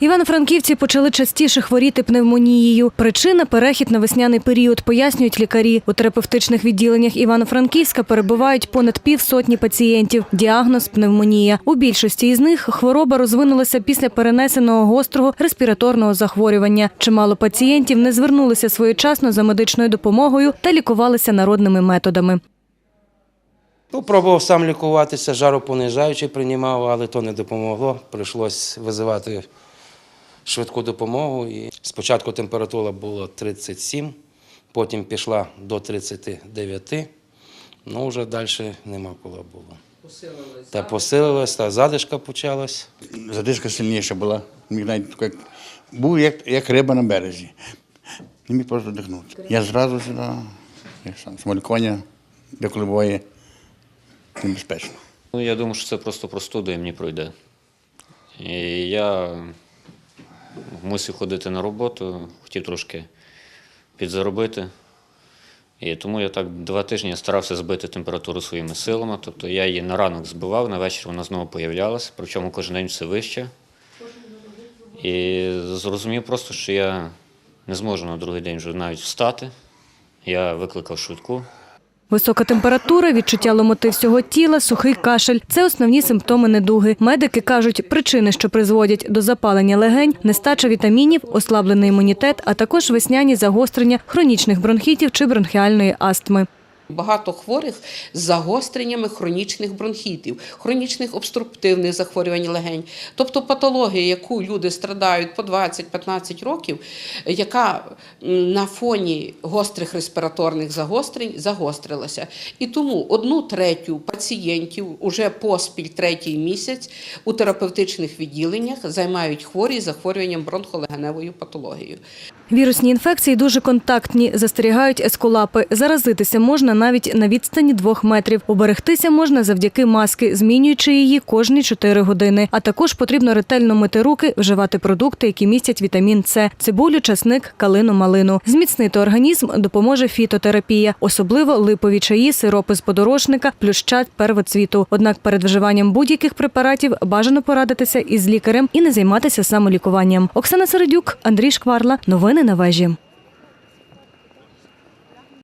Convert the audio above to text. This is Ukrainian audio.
Івано-франківці почали частіше хворіти пневмонією. Причина перехід на весняний період, пояснюють лікарі. У терапевтичних відділеннях Івано-Франківська перебувають понад півсотні пацієнтів. Діагноз пневмонія. У більшості із них хвороба розвинулася після перенесеного гострого респіраторного захворювання. Чимало пацієнтів не звернулися своєчасно за медичною допомогою та лікувалися народними методами. Ну, пробував сам лікуватися, жаропонижаючий приймав, але то не допомогло. Прийшлось визивати швидку допомогу. І спочатку температура була 37, потім пішла до 39, ну вже далі нема коли було. Посилилось. Та посилилось, та задишка почалась. Задишка сильніша була. Міг навіть як, був як, як риба на березі. Не міг просто дихнути. Я зразу сюди, я сам самолікування, деколи буває небезпечно. Ну, я думаю, що це просто простуда і мені пройде. І я мусив ходити на роботу, хотів трошки підзаробити. І тому я так два тижні старався збити температуру своїми силами. Тобто я її на ранок збивав, на вечір вона знову появлялася, причому кожен день все вище. І зрозумів просто, що я не зможу на другий день вже навіть встати. Я викликав швидку. Висока температура, відчуття ломоти всього тіла, сухий кашель – це основні симптоми недуги. Медики кажуть, причини, що призводять до запалення легень, нестача вітамінів, ослаблений імунітет, а також весняні загострення хронічних бронхітів чи бронхіальної астми. Багато хворих з загостреннями хронічних бронхітів, хронічних обструктивних захворювань легень, тобто патологія, яку люди страдають по 20-15 років, яка на фоні гострих респіраторних загострень загострилася. І тому одну третю пацієнтів уже поспіль третій місяць у терапевтичних відділеннях займають хворі з захворюванням бронхолегеневою патологією. Вірусні інфекції дуже контактні, застерігають ескулапи. Заразитися можна навіть на відстані двох метрів. Уберегтися можна завдяки маски, змінюючи її кожні 4 години. А також потрібно ретельно мити руки, вживати продукти, які містять вітамін С, цибулю, часник, калину, малину. Зміцнити організм допоможе фітотерапія, особливо липові чаї, сиропи з подорожника, плюща первоцвіту. Однак перед вживанням будь-яких препаратів бажано порадитися із лікарем і не займатися самолікуванням. Оксана Середюк, Андрій Шкварла. Новини на вежі.